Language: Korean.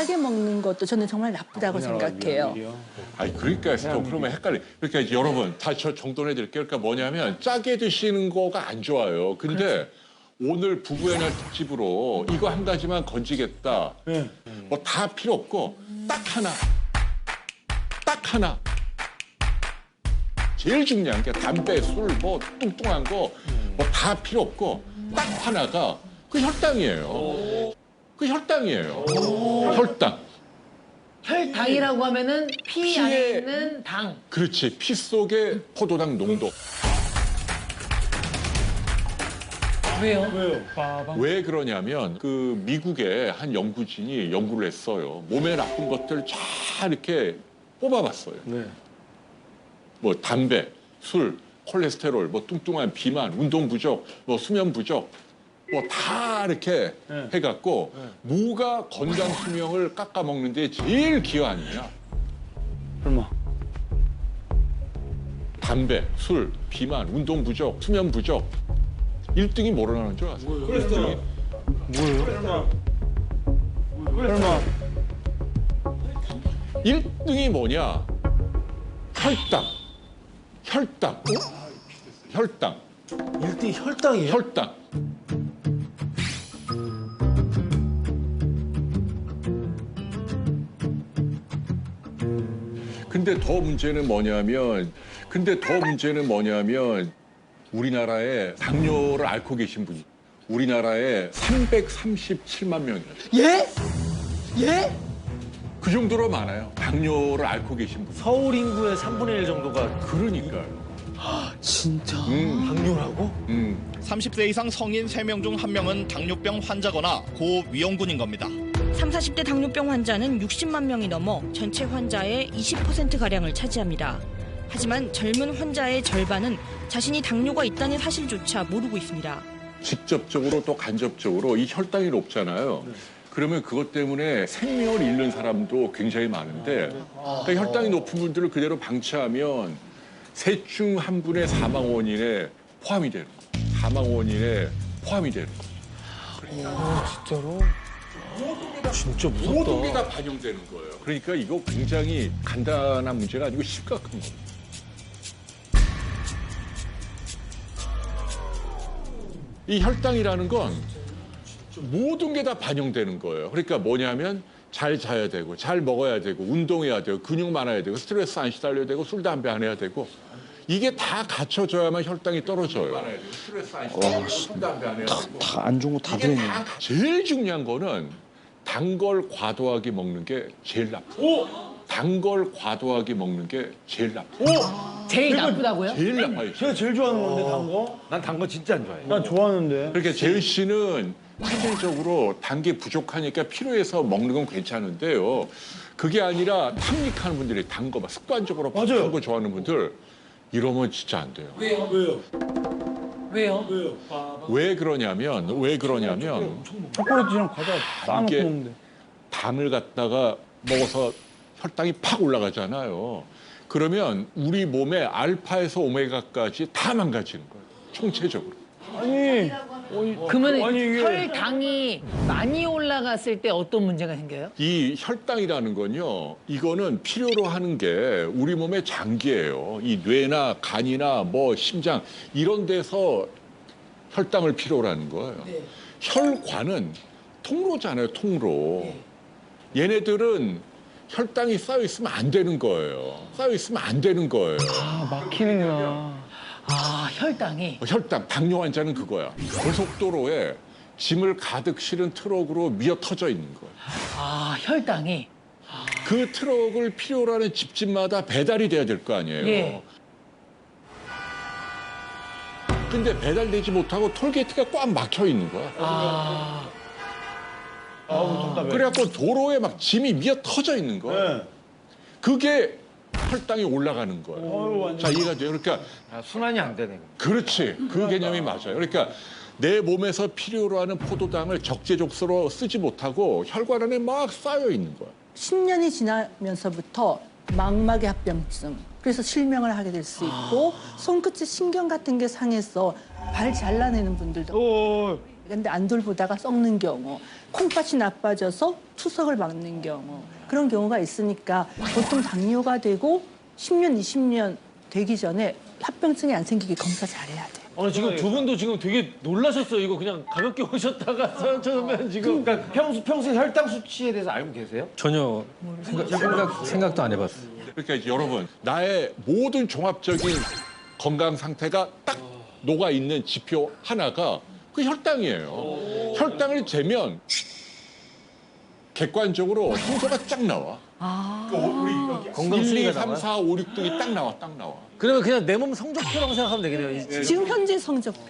짜게 먹는 것도 저는 정말 나쁘다고 생각해요. 아니 그러니까 또 그러면 헷갈려. 그러니까 여러분 다저 정돈해 드릴게요. 그러니까 뭐냐면 짜게 드시는 거가 안 좋아요. 근데 오늘 부부의 날 특집으로 이거 한 가지만 건지겠다. 뭐 다 필요 없고 딱 하나. 딱 하나. 제일 중요한 게 담배, 술, 뭐 뚱뚱한 거 뭐 다 필요 없고 딱 하나가 그 혈당이에요. 그 혈당이에요. 혈당. 혈당이라고 하면은 피 안에 피에- 있는 당. 그렇지. 피 속의 포도당 농도. 왜요? 왜 그러냐면 그 미국의 한 연구진이 연구를 했어요. 몸에 나쁜 것들 잘 이렇게 뽑아봤어요. 뭐 담배, 술, 콜레스테롤, 뭐 뚱뚱한 비만, 운동 부족, 뭐 수면 부족, 뭐 다 이렇게 해갖고 뭐가 건강 수명을 깎아먹는 데 제일 기여하느냐? 설마. 담배, 술, 비만, 운동 부족, 수면 부족. 1등이 뭐라는 줄 아세요? 설마. 1등이 뭐냐? 혈당. 혈당. 혈당. 1등 혈당이에요? 혈당. 근데 더 문제는 뭐냐면 근데 더 문제는 뭐냐면 우리나라에 당뇨를 앓고 계신 분이 우리나라에 337만 명이에요. 예? 예? 그 정도로 많아요. 당뇨를 앓고 계신 분. 서울 인구의 3분의 1 정도가 그러니까요. 진짜 음, 당뇨라고? 음. 30세 이상 성인 3명 중 1명은 당뇨병 환자거나 고위험군인 겁니다. 3, 40대 당뇨병 환자는 60만 명이 넘어 전체 환자의 20%가량을 차지합니다. 하지만 젊은 환자의 절반은 자신이 당뇨가 있다는 사실조차 모르고 있습니다. 직접적으로 또 간접적으로 이 혈당이 높잖아요. 그러면 그것 때문에 생명을 잃는 사람도 굉장히 많은데 그러니까 혈당이 높은 분들을 그대로 방치하면 셋 중 한 분의 사망 원인에 포함이 되는 거예요. 사망 원인에 포함이 되는 거예요. 진짜로? 진짜 모든 게 무섭다. 다 반영되는 거예요. 그러니까 이거 굉장히 간단한 문제가 아니고 심각한 거예요. 이 혈당이라는 건 모든 게 다 반영되는 거예요. 그러니까 뭐냐면 잘 자야 되고 잘 먹어야 되고 운동해야 되고 근육 많아야 되고 스트레스 안 시달려야 되고 술 담배 안 해야 되고 이게 다 갖춰져야만 혈당이 떨어져요. 스트레스 안 시달려야 되고 술 담배 안 해야 되고 다안 좋은 거다 이게 들어있네. 다 제일 중요한 거는 단 걸 과도하게 먹는 게 제일 나빠. 단걸 과도하게 먹는 게 제일 나빠. 제일 나쁘다고요? 제일 나빠요. 제가 제일 좋아하는 건데 단 거? 난 단 거 진짜 안 좋아해. 난 좋아하는데. 그러니까 재은 씨는 체질적으로 단 게 부족하니까 필요해서 먹는 건 괜찮은데요. 그게 아니라 탐닉하는 분들이 단 거 막 습관적으로 맞아요. 단거 좋아하는 분들 이러면 진짜 안 돼요. 왜요? 왜요? 왜 그러냐면 왜 그러냐면 초콜릿이랑 과자 이게- 먹는데. 담을 갖다가 먹어서 혈당이 팍 올라가잖아요. 그러면 우리 몸의 알파에서 오메가까지 다 망가지는 거예요. 총체적으로. 아니. 그러면 아니, 이게- 혈당이 많이 올라갔을 때 어떤 문제가 생겨요? 이 혈당이라는 건요, 이거는 필요로 하는 게 우리 몸의 장기예요. 이 뇌나 간이나 뭐 심장 이런 데서 혈당을 필요로 하는 거예요. 혈관은 통로잖아요, 통로. 얘네들은 혈당이 쌓여 있으면 안 되는 거예요. 쌓여 있으면 안 되는 거예요. 아, 막히는구나. 아, 혈당이. 혈당, 당뇨 환자는 그거야. 고속도로에 짐을 가득 실은 트럭으로 미어 터져 있는 거예요. 아, 혈당이. 그 트럭을 필요로 하는 집집마다 배달이 돼야 될 거 아니에요. 예. 근데 배달되지 못하고 톨게이트가 꽉 막혀 있는 거야. 아, 답답해. 그래갖고 도로에 막 짐이 미어 터져 있는 거야. 네. 그게 혈당이 올라가는 완전. 자, 이해가 돼요. 그러니까 아, 순환이 안 되네. 그렇지. 그 개념이 맞아요. 그러니까 내 몸에서 필요로 하는 포도당을 적재적소로 쓰지 못하고 혈관 안에 막 쌓여 있는 거야. 10년이 지나면서부터 망막의 합병증, 그래서 실명을 하게 될 수 있고 손끝에 신경 같은 게 상해서 발 잘라내는 분들도 오, 근데 안 돌보다가 썩는 경우 콩팥이 나빠져서 투석을 막는 경우 그런 경우가 있으니까 보통 당뇨가 되고 10년, 20년 되기 전에 합병증이 안 생기게 검사 잘해야 돼. 아니 지금 두 분도 지금 되게 놀라셨어요. 이거 그냥 가볍게 오셨다가 서현철 선배는 지금 그러니까 평소 평소에 혈당 수치에 대해서 알고 계세요? 전혀 생각, 생각, 생각도 안 해봤어요. 그러니까 이제 여러분 나의 모든 종합적인 건강 상태가 딱 녹아 있는 지표 하나가 그 혈당이에요. 혈당을 재면 객관적으로 성적가 쫙 나와. 건강 1, 2, 순위가 3, 나와요. 4, 5, 6등이 딱 나와, 딱 나와. 그러면 그냥 내 몸 성적표라고 생각하면 되겠네요. 이- 지금 현재 성적